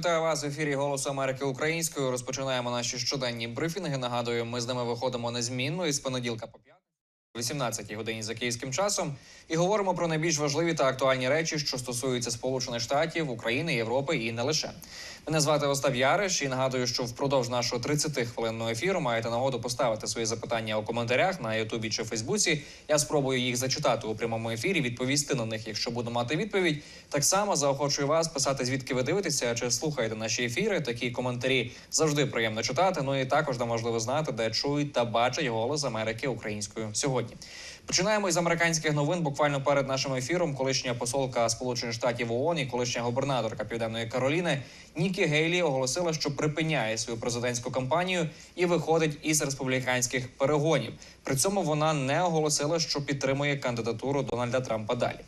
вітаю вас в ефірі Голосу Америки українською. Розпочинаємо наші щоденні брифінги. Нагадую, ми з ними виходимо незмінно із понеділка по п'ятницю. 18 годині за київським часом і говоримо про найбільш важливі та актуальні речі, що стосуються Сполучених Штатів, України, Європи і не лише. Мене звати Остап Яриш і нагадую, що впродовж нашого 30-хвилинного ефіру маєте нагоду поставити свої запитання у коментарях на Ютубі чи Фейсбуці. Я спробую їх зачитати у прямому ефірі, відповісти на них, якщо буду мати відповідь. Так само заохочую вас писати, звідки ви дивитеся чи слухаєте наші ефіри. Такі коментарі завжди приємно читати. Ну і також нам важливо знати, де чують та бачать голос Америки українською сьогодні. Починаємо із американських новин. Буквально перед нашим ефіром, колишня посолка Сполучених Штатів ООН і колишня губернаторка Південної Кароліни Нікі Гейлі оголосила, що припиняє свою президентську кампанію і виходить із республіканських перегонів. При цьому вона не оголосила, що підтримує кандидатуру Дональда Трампа далі.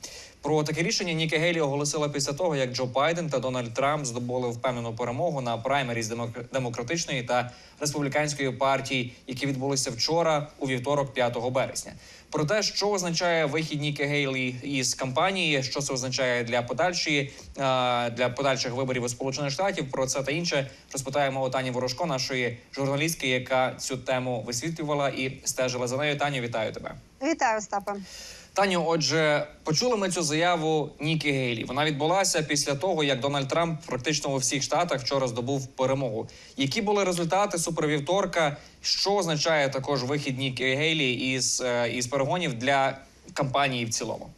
Про таке рішення Нікі Гейлі оголосила після того, як Джо Байден та Дональд Трамп здобули впевнену перемогу на праймеріз демок- демократичної та республіканської партій, які відбулися вчора у вівторок, 5 березня. Про те, що означає вихід Нікі Гейлі із кампанії, що це означає для подальшої для подальших виборів у Сполучених Штатів. Про це та інше розпитаємо у Тані Ворожко, нашої журналістки, яка цю тему висвітлювала і стежила за нею. Таню, вітаю тебе. Вітаю, Остапе. Таню, отже, почули ми цю заяву Нікі Гейлі. Вона відбулася після того, як Дональд Трамп практично у всіх штатах вчора здобув перемогу. Які були результати супервівторка? Що означає також вихід Нікі Гейлі із, е, із перегонів для кампанії в цілому?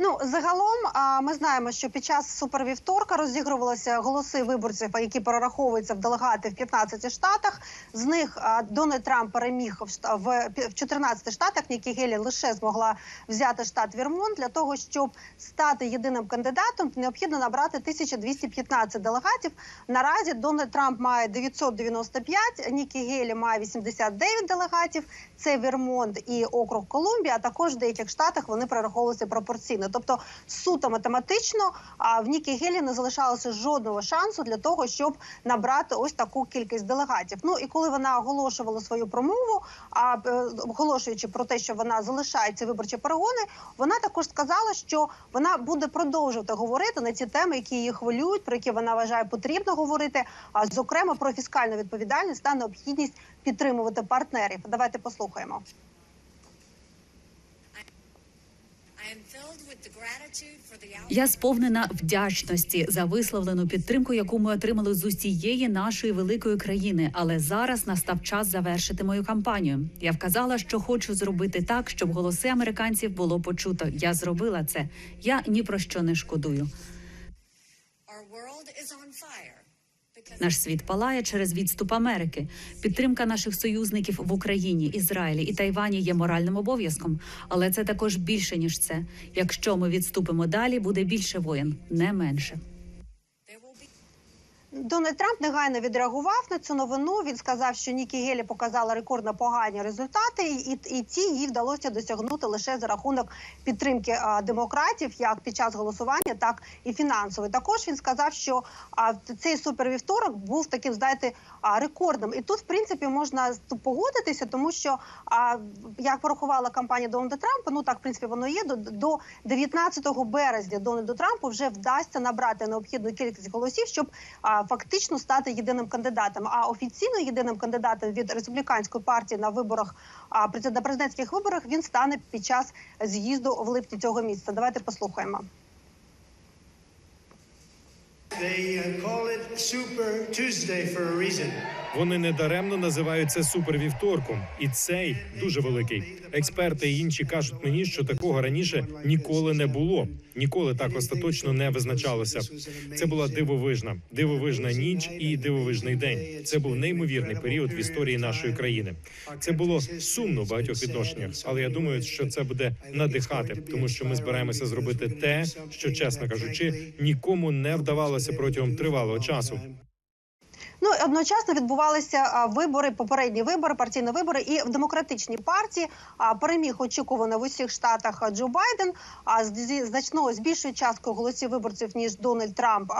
Ну загалом, а, ми знаємо, що під час супервівторка розігрувалися голоси виборців, які перераховуються в делегати в 15 штатах. З них Дональд Трамп переміг в шта- в в 14 штатах. Нікі Гелі лише змогла взяти штат Вірмонт для того, щоб стати єдиним кандидатом. Необхідно набрати 1215 делегатів. Наразі Дональд Трамп має 995, Нікі Гелі має 89 делегатів. Це Вірмонт і округ Колумбія. А також в деяких штатах вони перераховувалися пропорційно. Тобто, суто математично, а в Нікі Гелі не залишалося жодного шансу для того, щоб набрати ось таку кількість делегатів. Ну і коли вона оголошувала свою промову, а е, оголошуючи про те, що вона залишає ці виборчі перегони, вона також сказала, що вона буде продовжувати говорити на ті теми, які її хвилюють, про які вона вважає потрібно говорити. А зокрема про фіскальну відповідальність та необхідність підтримувати партнерів. Давайте послухаємо. Я сповнена вдячності за висловлену підтримку, яку ми отримали з усієї нашої великої країни. Але зараз настав час завершити мою кампанію. Я вказала, що хочу зробити так, щоб голоси американців було почуто. Я зробила це. Я ні про що не шкодую. Наш світ палає через відступ Америки. Підтримка наших союзників в Україні, Ізраїлі і Тайвані є моральним обов'язком, але це також більше ніж це. Якщо ми відступимо далі, буде більше воєн, не менше. Дональд Трамп негайно відреагував на цю новину. Він сказав, що Нікі Гелі показала рекордно погані результати, і, і ці їй вдалося досягнути лише за рахунок підтримки а, демократів, як під час голосування, так і фінансово. Також він сказав, що а, цей супервівторок був таким, знаєте, а, рекордним. І тут, в принципі, можна погодитися, тому що а, як порахувала кампанія Дональда Трампа, ну так в принципі воно є. До, до 19 березня Дональду Трампу вже вдасться набрати необхідну кількість голосів, щоб а, фактично стати єдиним кандидатом. А офіційно єдиним кандидатом від республіканської партії на виборах на президентських виборах він стане під час з'їзду в липні цього місяця. Давайте послухаємо. Вони недаремно називають це супервівторком, і цей дуже великий. Експерти і інші кажуть мені, що такого раніше ніколи не було, ніколи так остаточно не визначалося. Це була дивовижна, дивовижна ніч і дивовижний день. Це був неймовірний період в історії нашої країни. Це було сумно в багатьох відношеннях, але я думаю, що це буде надихати, тому що ми збираємося зробити те, що чесно кажучи, нікому не вдавалося протягом тривалого часу. Ну одночасно відбувалися вибори, попередні вибори, партійні вибори, і в демократичній партії переміг очікувано в усіх штатах Джо Байден. А зі значною з більшою часткою голосів виборців ніж Дональд Трамп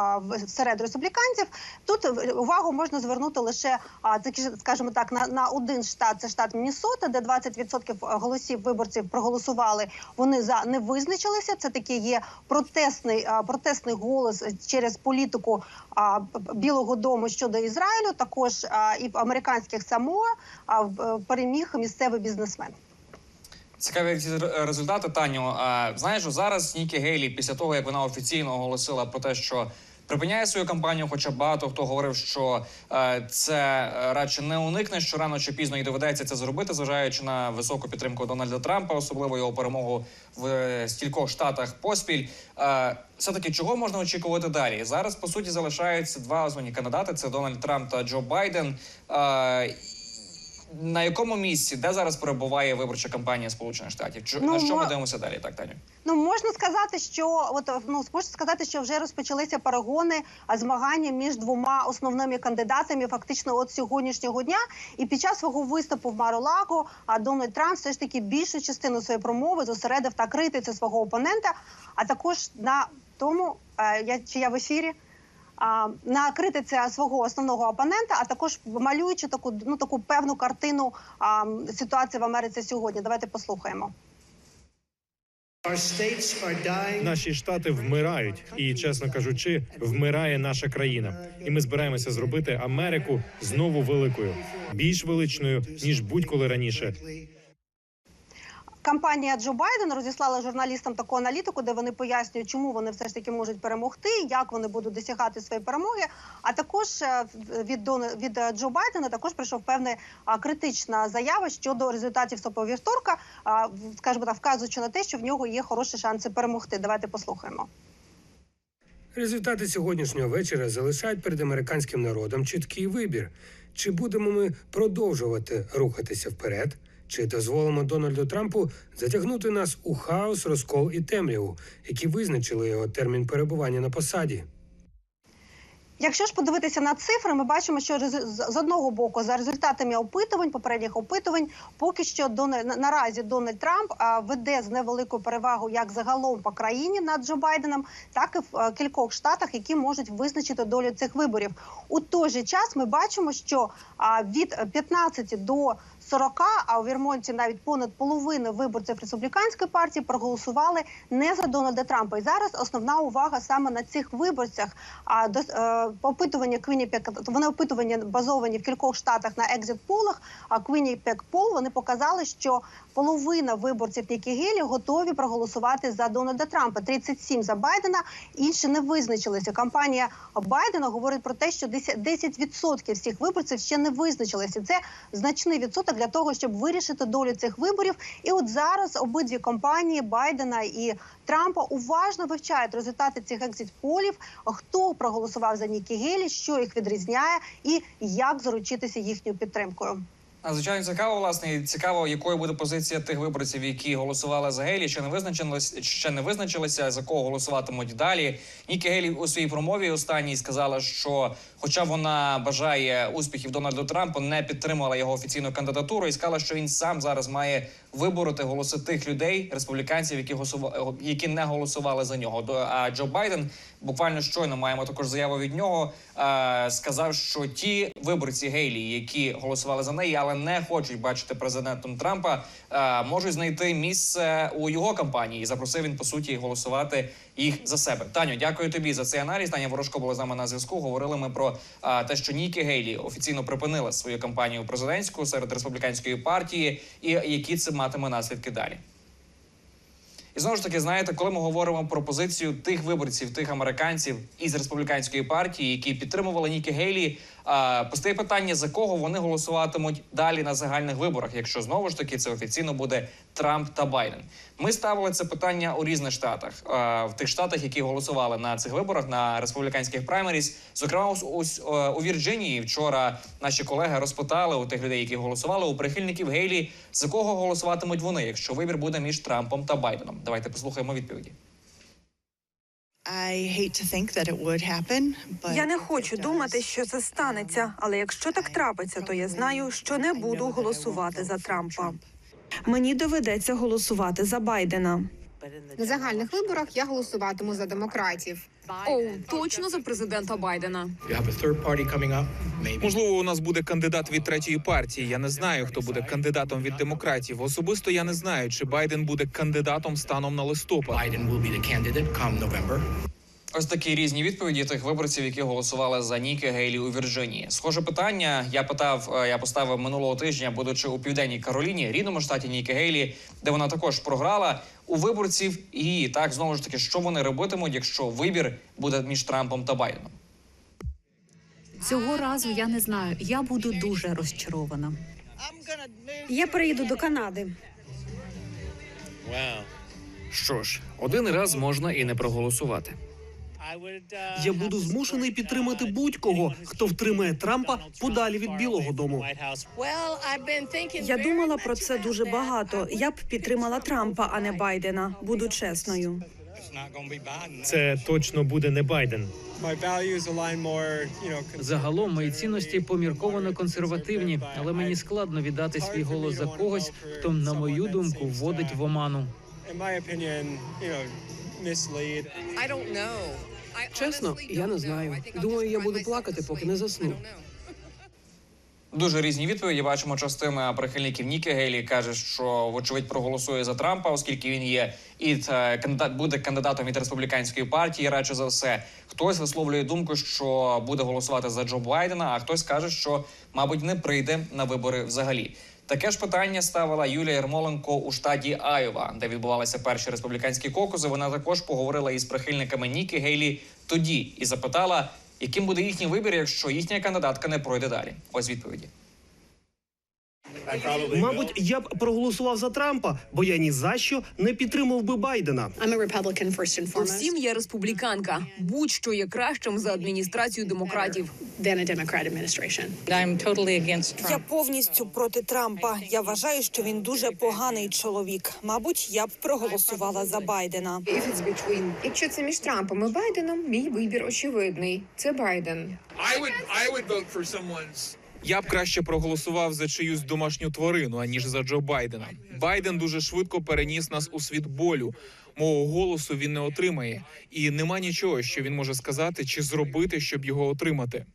серед республіканців. Тут увагу можна звернути лише скажімо так, на, на один штат. Це штат Міннесота, де 20% голосів виборців проголосували. Вони за не визначилися. Це такий є протестний протестний голос через політику Білого Дому щодо Ізраїлю. Також і в американських Самоа е, переміг місцевий бізнесмен. Цікаві ці результати, Таню. А, знаєш, зараз Нікі Гейлі, після того як вона офіційно оголосила про те, що припиняє свою кампанію, хоча багато хто говорив, що е, це е, радше не уникне, що рано чи пізно і доведеться це зробити, зважаючи на високу підтримку Дональда Трампа, особливо його перемогу в е, стількох штатах поспіль. Е, все таки чого можна очікувати далі? Зараз по суті залишаються два основні кандидати: це Дональд Трамп та Джо Байден. Е, на якому місці, де зараз перебуває виборча кампанія Сполучених Штатів? Чи Ну, на що ми дивимося далі? Так, Таню? Ну можна сказати, що от ну можна сказати, що вже розпочалися перегони, змагання між двома основними кандидатами фактично от сьогоднішнього дня. І під час свого виступу в Маролаго а Дональд Трамп все ж таки більшу частину своєї промови зосередив на критиці свого опонента, а також на тому, е, я чи я в ефірі. На критиці свого основного опонента, а також малюючи таку ну таку певну картину а, ситуації в Америці сьогодні. Давайте послухаємо. Наші штати вмирають, і чесно кажучи, вмирає наша країна. І ми збираємося зробити Америку знову великою, більш величною ніж будь-коли раніше. Кампанія Джо Байдена розіслала журналістам таку аналітику, де вони пояснюють, чому вони все ж таки можуть перемогти, як вони будуть досягати своєї перемоги. А також е, від від е, Джо Байдена також прийшов певна критична заява щодо результатів СОПа вівторка, скажімо так, вказуючи на те, що в нього є хороші шанси перемогти. Давайте послухаємо. Результати сьогоднішнього вечора залишають перед американським народом чіткий вибір: чи будемо ми продовжувати рухатися вперед, чи дозволимо Дональду Трампу затягнути нас у хаос, розкол і темряву, які визначили його термін перебування на посаді. Якщо ж подивитися на цифри, ми бачимо, що з одного боку, за результатами опитувань, попередніх опитувань, поки що наразі Дональд Трамп веде з невеликою перевагою як загалом по країні над Джо Байденом, так і в е, кількох штатах, які можуть визначити долю цих виборів. У той же час ми бачимо, що від е, 15 до 40, а у Вірмонті навіть понад половина виборців республіканської партії проголосували не за Дональда Трампа. І зараз основна увага саме на цих виборцях. А до е, опитування Квінніпек, вони опитування базовані в кількох штатах на екзит-полах. А Квінніпек Пол вони показали, що половина виборців Нікі Гелі готові проголосувати за Дональда Трампа. 37 за Байдена. Інші не визначилися. Кампанія Байдена говорить про те, що 10% 10% всіх виборців ще не визначилися. Це значний відсоток для того, щоб вирішити долю цих виборів. І от зараз обидві компанії Байдена і Трампа уважно вивчають результати цих екзит-полів, хто проголосував за Нікі Гелі, що їх відрізняє, і як заручитися їхньою підтримкою. Надзвичайно цікаво, власне, і цікаво, якою буде позиція тих виборців, які голосували за Гейлі, ще не визначилися, ще не визначилися, за кого голосуватимуть далі. Нікі Гейлі у своїй промові останній сказала, що, хоча вона бажає успіхів Дональду Трампу, не підтримала його офіційну кандидатуру і сказала, що він сам зараз має вибороти голоси тих людей, республіканців, які голосували, які не голосували за нього. А Джо Байден буквально щойно маємо також заяву від нього. е, Сказав, що ті виборці Гейлі, які голосували за неї, але не хочуть бачити президентом Трампа, е, можуть знайти місце у його кампанії. Запросив він по суті голосувати їх за себе. Таню, дякую тобі за цей аналіз. Таня Ворожко була з нами на зв'язку. Говорили ми про е, те, що Нікі Гейлі офіційно припинила свою кампанію президентську серед республіканської партії, і які це матиме наслідки далі. І знову ж таки, знаєте, коли ми говоримо про позицію тих виборців, тих американців із республіканської партії, які підтримували Нікі Гейлі, а, постає питання, за кого вони голосуватимуть далі на загальних виборах, якщо знову ж таки це офіційно буде Трамп та Байден. Ми ставили це питання у різних штатах, в тих штатах, які голосували на цих виборах на республіканських праймеріс. Зокрема, ось- е, у Вірджинії вчора наші колеги розпитали у тих людей, які голосували у прихильників Гейлі, за кого голосуватимуть вони, якщо вибір буде між Трампом та Байденом. Давайте послухаємо відповіді. Я не хочу думати, що це станеться, але якщо так трапиться, то я знаю, що не буду голосувати за Трампа. Мені доведеться голосувати за Байдена. На загальних виборах я голосуватиму за демократів. О, точно за президента Байдена. Можливо, у нас буде кандидат від третьої партії. Я не знаю, хто буде кандидатом від демократів. Особисто я не знаю, чи Байден буде кандидатом станом на листопад. Ось такі різні відповіді тих виборців, які голосували за Ніки Гейлі у Вірджинії. Схоже питання. Я питав, е, я поставив минулого тижня, будучи у південній Кароліні, рідному штаті Ніки Гейлі, де вона також програла у виборців. І так знову ж таки, що вони робитимуть, якщо вибір буде між Трампом та Байденом. Цього разу я не знаю. Я буду дуже розчарована. Я переїду до Канади. Що ж, один раз можна і не проголосувати. Я буду змушений підтримати будь-кого, хто втримає Трампа подалі від Білого Дому. Я думала про це дуже багато. Я б підтримала Трампа, а не Байдена. Буду чесною. Це точно буде не Байден. Загалом мої цінності помірковано консервативні, але мені складно віддати свій голос за когось, хто, на мою думку, вводить в оману. Чесно, я не знаю. Думаю, я буду плакати, поки не засну. Дуже різні відповіді. Бачимо, частина прихильників Ніки Гейлі каже, що вочевидь проголосує за Трампа, оскільки він є і е, кандидат буде кандидатом від республіканської партії. Радше за все, хтось висловлює думку, що буде голосувати за Джо Байдена, а хтось каже, що мабуть не прийде на вибори взагалі. Таке ж питання ставила Юлія Ярмоленко у штаті Айова, де відбувалися перші республіканські кокуси. Вона також поговорила із прихильниками Ніки Гейлі тоді і запитала, яким буде їхній вибір, якщо їхня кандидатка не пройде далі. Ось відповіді. Мабуть, я б проголосував за Трампа, бо я ні за що не підтримав би Байдена. Усім я республіканка. Будь-що є кращим за адміністрацію демократів. Я повністю проти Трампа. Я вважаю, що він дуже поганий чоловік. Мабуть, я б проголосувала за Байдена. Якщо це між Трампом і Байденом, мій вибір очевидний. Це Байден. Я б краще проголосував за чиюсь домашню тварину, аніж за Джо Байдена. Байден дуже швидко переніс нас у світ болю. Мого голосу він не отримає, і нема нічого, що він може сказати чи зробити, щоб його отримати.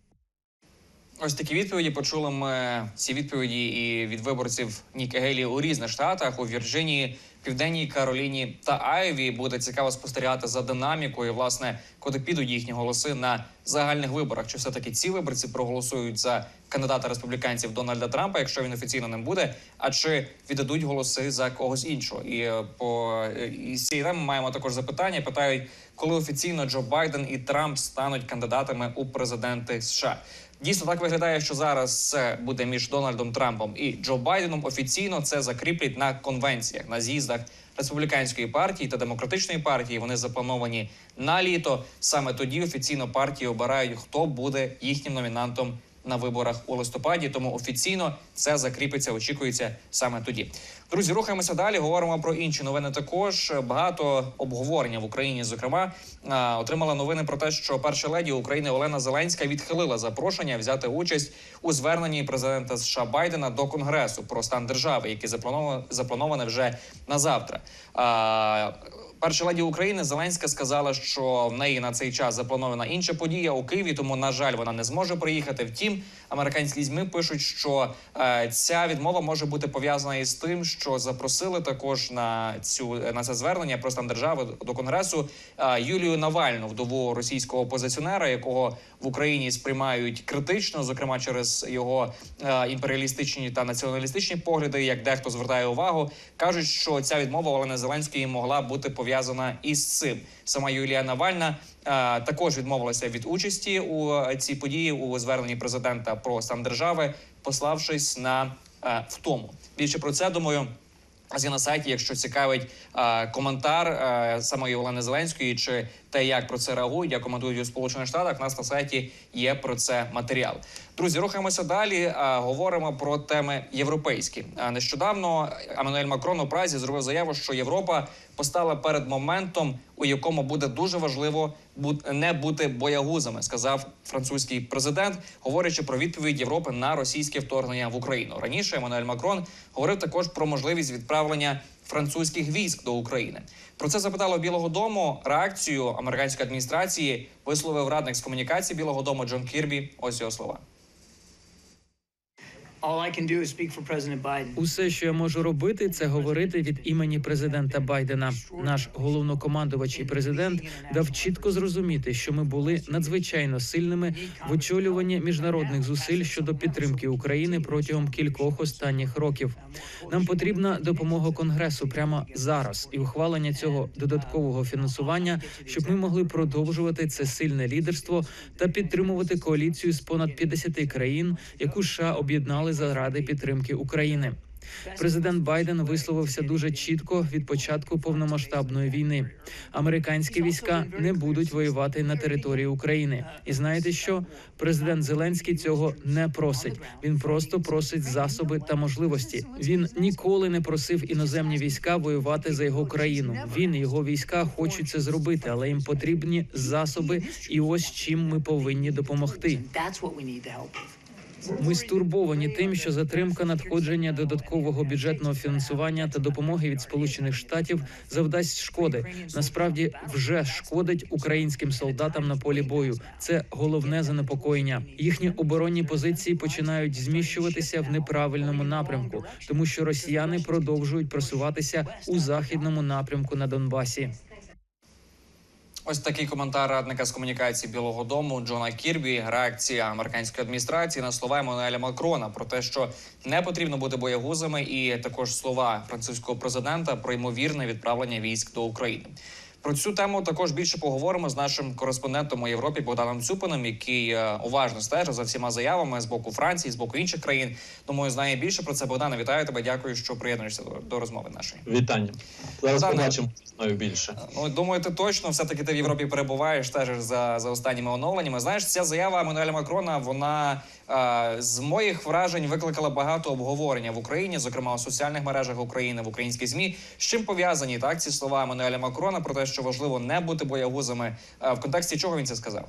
Ось такі відповіді почули ми ці відповіді і від виборців Ніки Гейлі у різних штатах у Вірджинії, Південній Кароліні та Айові. Буде цікаво спостерігати за динамікою, власне, куди підуть їхні голоси на загальних виборах. Чи все таки ці виборці проголосують за кандидата республіканців Дональда Трампа, якщо він офіційно ним буде, а чи віддадуть голоси за когось іншого? І е, по е, і з маємо також запитання. Питають, коли офіційно Джо Байден і Трамп стануть кандидатами у президенти США. Дійсно так виглядає, що зараз це буде між Дональдом Трампом і Джо Байденом. Офіційно це закріплять на конвенціях на з'їздах республіканської партії та демократичної партії. Вони заплановані на літо. Саме тоді офіційно партії обирають, хто буде їхнім номінантом на виборах у листопаді. Тому офіційно це закріпиться. Очікується саме тоді. Друзі, рухаємося далі. Говоримо про інші новини. Також багато обговорення в Україні. Зокрема, отримала новини про те, що перша леді України Олена Зеленська відхилила запрошення взяти участь у зверненні президента США Байдена до Конгресу про стан держави, заплановане заплановане вже на завтра. Перша леді України Зеленська сказала, що в неї на цей час запланована інша подія у Києві, тому на жаль, вона не зможе приїхати. Втім, американські змі пишуть, що е, ця відмова може бути пов'язана із тим, що запросили також на цю на це звернення про стан держави до конгресу е, Юлію Навальну, вдову російського опозиціонера, якого в Україні сприймають критично, зокрема через його е, імперіалістичні та націоналістичні погляди. Як дехто звертає увагу, кажуть, що ця відмова Олени Зеленської могла бути пов'язана із цим. Сама Юлія Навальна також відмовилася від участі у е, цій події у зверненні президента про стан держави, пославшись на е, втому. Більше про це думаю. Зі на сайті, якщо цікавить е, коментар е, самої Олени Зеленської, чи те, як про це реагують, як коментують у Сполучених Штатах, у нас на сайті є про це матеріал. Друзі, рухаємося далі. Говоримо про теми європейські. Нещодавно Еммануель Макрон у Празі зробив заяву, що Європа постала перед моментом, у якому буде дуже важливо не бути боягузами, сказав французький президент, говорячи про відповідь Європи на російське вторгнення в Україну. Раніше Еммануель Макрон говорив також про можливість відправлення французьких військ до України. Про це запитало Білого Дому. Реакцію американської адміністрації висловив радник з комунікації Білого Дому Джон Кірбі. Ось його слова. Усе, що я можу робити, це говорити від імені президента Байдена. Наш головнокомандувач і президент дав чітко зрозуміти, що ми були надзвичайно сильними в очолюванні міжнародних зусиль щодо підтримки України протягом кількох останніх років. Нам потрібна допомога Конгресу прямо зараз і ухвалення цього додаткового фінансування, щоб ми могли продовжувати це сильне лідерство та підтримувати коаліцію з понад 50 країн, яку США об'єднали заради підтримки України. Президент Байден висловився дуже чітко від початку повномасштабної війни. Американські війська не будуть воювати на території України. І знаєте що? Президент Зеленський цього не просить. Він просто просить засоби та можливості. Він ніколи не просив іноземні війська воювати за його країну. Він і його війська хочуть це зробити, але їм потрібні засоби, і ось чим ми повинні допомогти. Ми стурбовані тим, що затримка надходження додаткового бюджетного фінансування та допомоги від Сполучених Штатів завдасть шкоди. Насправді вже шкодить українським солдатам на полі бою. Це головне занепокоєння. Їхні оборонні позиції починають зміщуватися в неправильному напрямку, тому що росіяни продовжують просуватися у західному напрямку на Донбасі. Ось такий коментар радника з комунікації Білого Дому Джона Кірбі. Реакція американської адміністрації на слова Еммануеля Макрона про те, що не потрібно бути боягузами, і також слова французького президента про ймовірне відправлення військ до України. Про цю тему також більше поговоримо з нашим кореспондентом у Європі Богданом Цюпином, який е, уважно стежить за всіма заявами з боку Франції, з боку інших країн. Думаю, знає більше про це. Богдане, вітаю тебе. Дякую, що приєднуєшся до, до розмови нашої. Вітання. Зараз Богдане, побачимо знаю більше. Ну думаю, ти точно все таки ти в Європі перебуваєш, стежиш за, за останніми оновленнями. Знаєш, ця заява Еммануеля Макрона, вона е, з моїх вражень викликала багато обговорення в Україні, зокрема у соціальних мережах України, в українській змі. З чим пов'язані так ці слова Еммануеля Макрона про те, що важливо не бути боягузами. Е, в контексті чого він це сказав?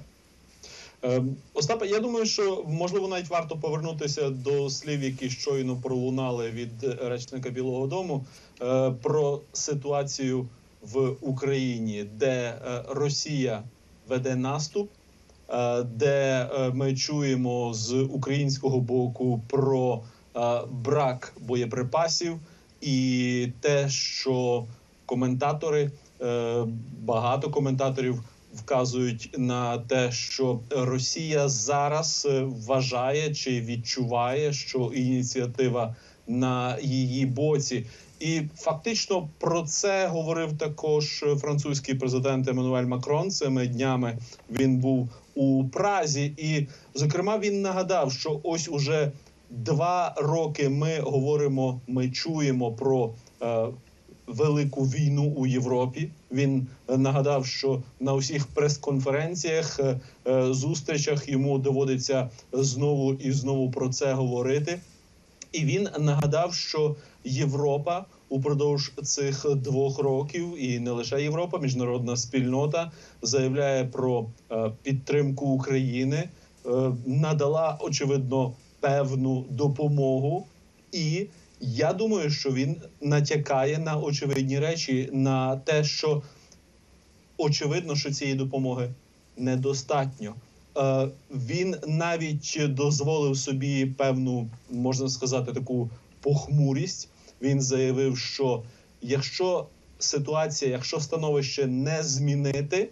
Е, Остапе, я думаю, що можливо навіть варто повернутися до слів, які щойно пролунали від речника Білого Дому е, про ситуацію в Україні, де е, Росія веде наступ, е, де е, ми чуємо з українського боку про е, брак боєприпасів і те, що коментатори, е, багато коментаторів вказують на те, що Росія зараз е, вважає чи відчуває, що ініціатива на її боці. І фактично про це говорив також французький президент Еммануель Макрон. Цими днями він був у Празі, і зокрема він нагадав, що ось уже два роки ми говоримо, ми чуємо про е, велику війну у Європі. Він нагадав, що на усіх прес-конференціях, е, е, зустрічах йому доводиться знову і знову про це говорити. І він нагадав, що Європа упродовж цих двох років, і не лише Європа, міжнародна спільнота заявляє про е, підтримку України, е, надала очевидно певну допомогу, і я думаю, що він натякає на очевидні речі, на те, що очевидно, що цієї допомоги недостатньо. Е, він навіть дозволив собі певну, можна сказати, таку похмурість. Він заявив, що якщо ситуація, якщо становище не змінити,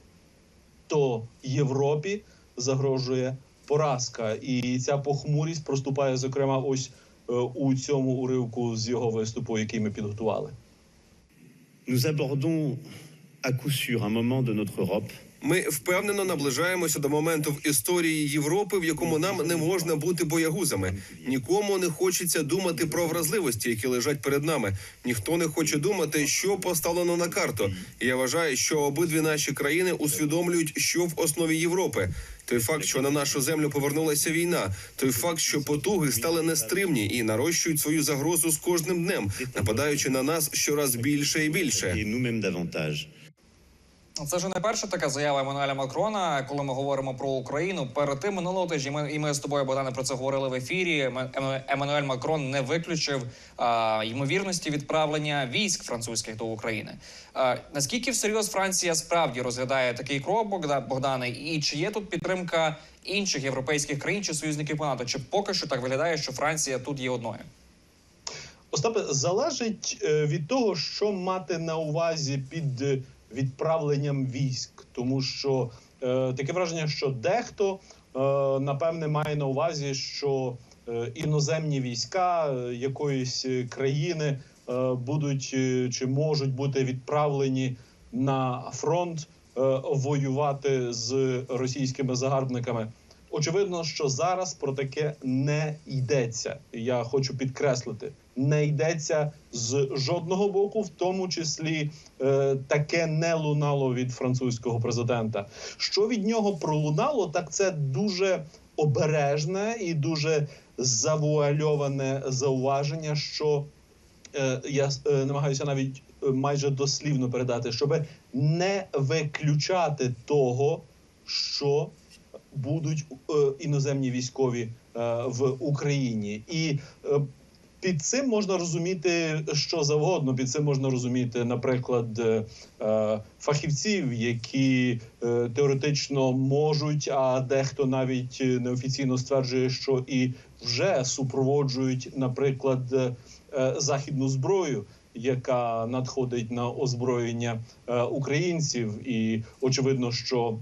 то Європі загрожує поразка, і ця похмурість проступає зокрема ось е, у цьому уривку з його виступу, який ми підготували. Nous abordons à coup sûr un moment de notre Europe Ми впевнено наближаємося до моменту в історії Європи, в якому нам не можна бути боягузами. Нікому не хочеться думати про вразливості, які лежать перед нами. Ніхто не хоче думати, що поставлено на карту. Я вважаю, що обидві наші країни усвідомлюють, що в основі Європи. Той факт, що на нашу землю повернулася війна, той факт, що потуги стали нестримні і нарощують свою загрозу з кожним днем, нападаючи на нас щораз більше і більше. Це ж не перша така заява Еммануеля Макрона, коли ми говоримо про Україну. Перед тим минулого тижня ми і ми з тобою Богдане про це говорили в ефірі. Ем- Ем- Еммануель Макрон не виключив а, ймовірності відправлення військ французьких до України. А, наскільки всерйоз Франція справді розглядає такий крок, Богда- Богдане, і чи є тут підтримка інших європейських країн чи союзників по НАТО? Чи поки що так виглядає, що Франція тут є одною? Остапе, залежить е, від того, що мати на увазі під е, відправленням військ, тому що е, таке враження, що дехто е, напевне має на увазі, що е, іноземні війська е, якоїсь е, країни е, будуть е, чи можуть бути відправлені на фронт е, воювати з російськими загарбниками. Очевидно, що зараз про таке не йдеться. Я хочу підкреслити, не йдеться з жодного боку, в тому числі е, таке не лунало від французького президента. Що від нього пролунало, так це дуже обережне і дуже завуальоване зауваження, що е, я е, намагаюся навіть е, майже дослівно передати, щоб не виключати того, що будуть е, іноземні військові е, в Україні, і е, під цим можна розуміти що завгодно. Під цим можна розуміти, наприклад, фахівців, які теоретично можуть, а дехто навіть неофіційно стверджує, що і вже супроводжують, наприклад, західну зброю. Яка надходить на озброєння е, українців, і очевидно, що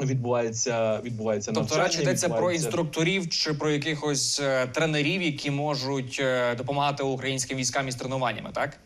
відбувається відбувається Тобто навчання, речі йдеться про інструкторів чи про якихось е, тренерів, які можуть е, допомагати українським військам із тренуваннями, так?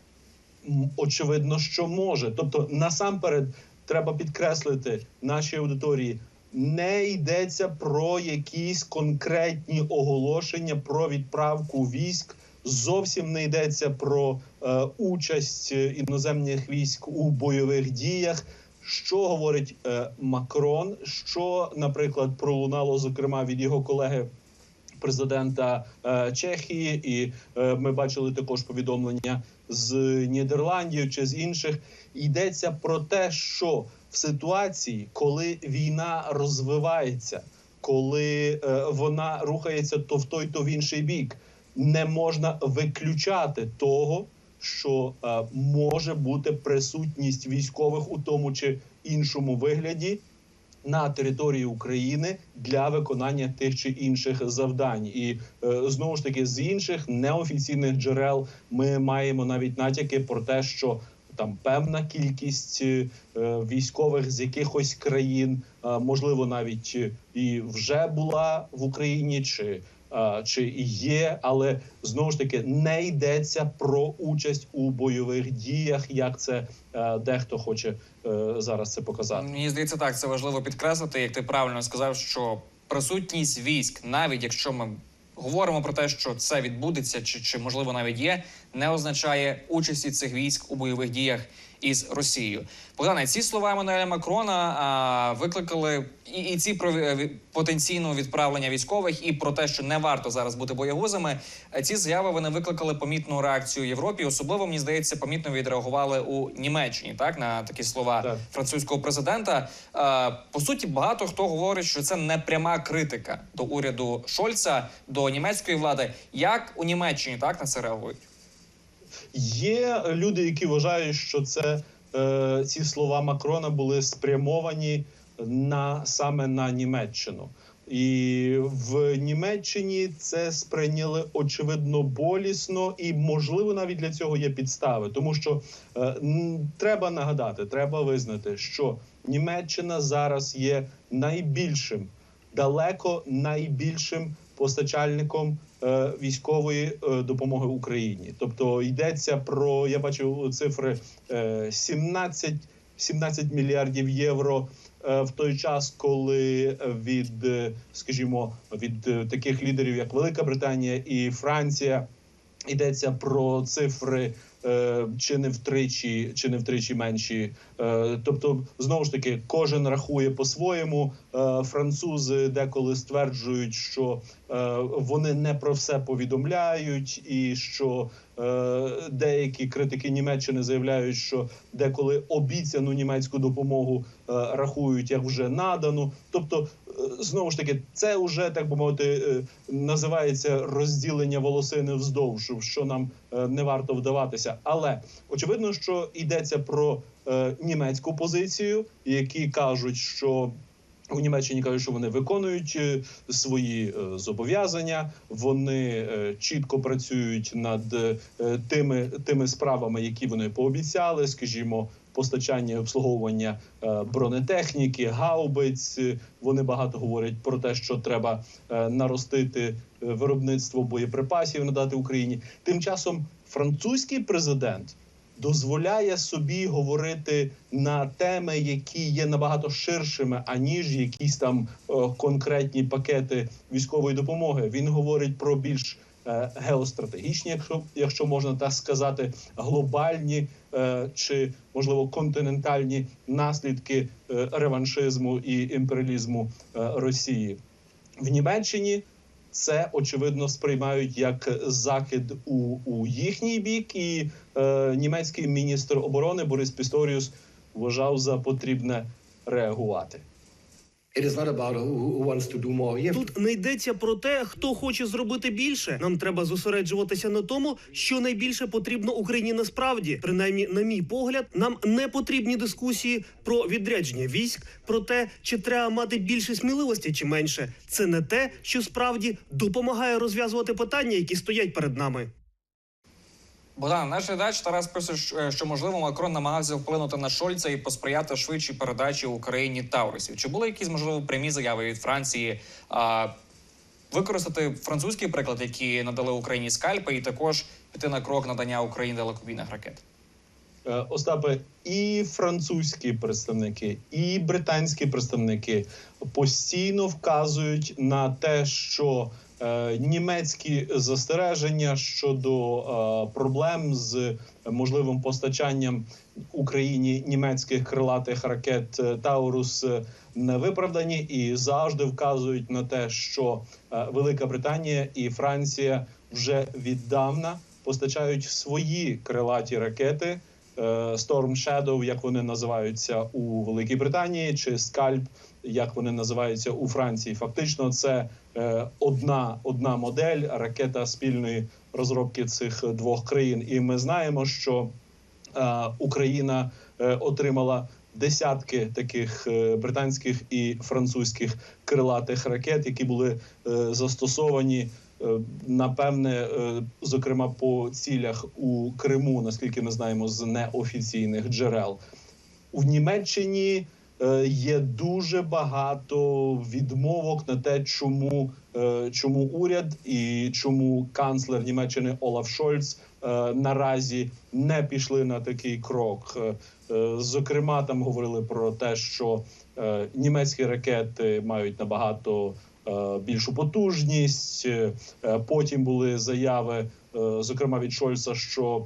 Очевидно, що може. Тобто, насамперед, треба підкреслити нашій аудиторії. Не йдеться про якісь конкретні оголошення про відправку військ. Зовсім не йдеться про е, участь е, іноземних військ у бойових діях. Що говорить е, Макрон? Що, наприклад, пролунало зокрема від його колеги президента е, Чехії, і е, ми бачили також повідомлення з Нідерландів чи з інших. Йдеться про те, що в ситуації, коли війна розвивається, коли е, вона рухається то в той, то в інший бік, не можна виключати того, що е, може бути присутність військових у тому чи іншому вигляді на території України для виконання тих чи інших завдань, і е, знову ж таки з інших неофіційних джерел ми маємо навіть натяки про те, що там певна кількість е, військових з якихось країн, е, можливо, навіть е, і вже була в Україні, чи, чи є, але знову ж таки не йдеться про участь у бойових діях, як це е, дехто хоче е, зараз це показати. Мені здається, так це важливо підкреслити, як ти правильно сказав, що присутність військ, навіть якщо ми говоримо про те, що це відбудеться, чи, чи можливо навіть є, не означає участі цих військ у бойових діях із Росією. Богдане, ці слова Еммануеля Макрона а, викликали і, і ці про ві- потенційного відправлення військових, і про те, що не варто зараз бути боягузами. Е, Ці заяви вони викликали помітну реакцію Європі. Особливо мені здається, помітно відреагували у Німеччині. Так на такі слова французького президента. Е, По суті, багато хто говорить, що це не пряма критика до уряду Шольца, до німецької влади. Як у Німеччині так на це реагують? Є люди, які вважають, що це е, ці слова Макрона були спрямовані на саме на Німеччину. І в Німеччині це сприйняли очевидно болісно, і можливо навіть для цього є підстави, тому що е, треба нагадати, треба визнати, що Німеччина зараз є найбільшим, далеко найбільшим постачальником військової е, допомоги Україні. Тобто йдеться про я бачив цифри е, 17, 17 мільярдів євро е, в той час, коли від, е, скажімо, від е, таких лідерів, як Велика Британія і Франція, йдеться про цифри. Е, Чи не втричі, чи не втричі менші, Е, тобто знову ж таки кожен рахує по-своєму. Е, Французи деколи стверджують, що вони не про все повідомляють, і що деякі критики Німеччини заявляють, що деколи обіцяну німецьку допомогу е, рахують як вже надану. Тобто, е, знову ж таки, це вже так би мовити е, називається розділення волосини вздовж, що нам е, не варто вдаватися. Але очевидно, що йдеться про е, німецьку позицію, які кажуть, що у Німеччині кажуть, що вони виконують е, свої е, зобов'язання. Вони е, чітко працюють над тими тими справами, які вони пообіцяли, скажімо. Постачання і обслуговування бронетехніки, гаубиць. Вони багато говорять про те, що треба наростити виробництво боєприпасів, надати Україні. Тим часом французький президент дозволяє собі говорити на теми, які є набагато ширшими, аніж якісь там е, конкретні пакети військової допомоги. Він говорить про більш е, геостратегічні, якщо якщо можна так сказати, глобальні е, чи можливо континентальні наслідки реваншизму і імперіалізму Росії в Німеччині це очевидно сприймають як закид у, у їхній бік, і е, німецький міністр оборони Борис Пісторіус вважав за потрібне реагувати. Тут не йдеться про те, хто хоче зробити більше. Нам треба зосереджуватися на тому, що найбільше потрібно Україні насправді. Принаймні, на мій погляд, нам не потрібні дискусії про відрядження військ, про те, чи треба мати більше сміливості чи менше. Це не те, що справді допомагає розв'язувати питання, які стоять перед нами. Богдан, наш глядач Тарас пише, що- що можливо Макрон намагався вплинути на Шольца і посприяти швидшій передачі Україні Таурусів. Чи були якісь можливо прямі заяви від Франції? А, використати французький приклад, які надали Україні скальпи, і також піти на крок надання Україні далекобійних ракет. Е, Остапе, і французькі представники, і британські представники постійно вказують на те, що е, німецькі застереження щодо е, проблем з можливим постачанням Україні німецьких крилатих ракет е, Таурус е, не виправдані, і завжди вказують на те, що е, Велика Британія і Франція вже віддавна постачають свої крилаті ракети. Е, Storm Shadow, як вони називаються у Великій Британії, чи Scalp, як вони називаються у Франції. Фактично, це е, одна, одна модель ракета спільної розробки цих двох країн. І ми знаємо, що е, Україна отримала десятки таких британських і французьких крилатих ракет, які були застосовані. Е, Напевне, е, зокрема по цілях у Криму, наскільки ми знаємо, з неофіційних джерел у Німеччині е, є дуже багато відмовок на те, чому, чому уряд і чому канцлер Німеччини Олаф Шольц наразі не пішли на такий крок. Зокрема, там говорили про те, що німецькі ракети мають набагато більшу потужність. Е, е, Потім були заяви, е, зокрема від Шольца, що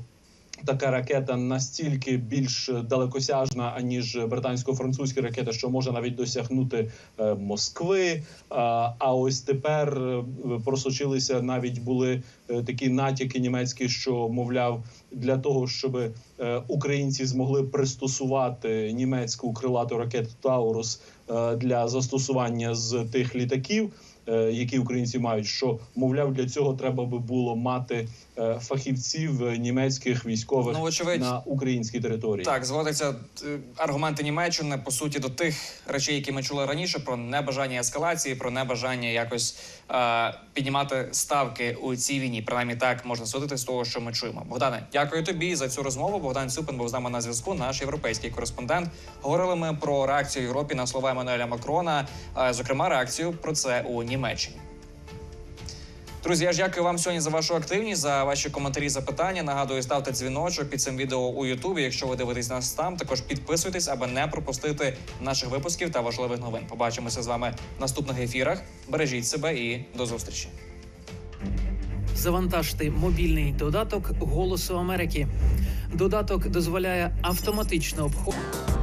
така ракета настільки більш далекосяжна, аніж британсько-французькі ракети, що може навіть досягнути е, Москви. А, ось тепер е, просочилися навіть були е, такі натяки німецькі, що мовляв, для того, щоб українці змогли пристосувати німецьку крилату ракету Таурус для застосування з тих літаків. Які українці мають, що мовляв для цього треба би було мати фахівців німецьких військових Ну, вочевидь. на українській території. Так, зводиться е, аргументи Німеччини по суті до тих речей, які ми чули раніше, про небажання ескалації, про небажання якось е, піднімати ставки у цій війні. Принаймні так можна судити з того, що ми чуємо. Богдане, дякую тобі за цю розмову. Богдан Цюпин був з нами на зв'язку. Наш європейський кореспондент. Говорили ми про реакцію Європі на слова Еммануеля Макрона, е, зокрема реакцію про це у Німеччині. Друзі, я ж дякую вам сьогодні за вашу активність, за ваші коментарі, запитання. Нагадую, ставте дзвіночок під цим відео у Ютубі. Якщо ви дивитесь нас там, також підписуйтесь, аби не пропустити наших випусків та важливих новин. Побачимося з вами в наступних ефірах. Бережіть себе і до зустрічі. Завантажте мобільний додаток Голосу Америки. Додаток дозволяє автоматично обходити.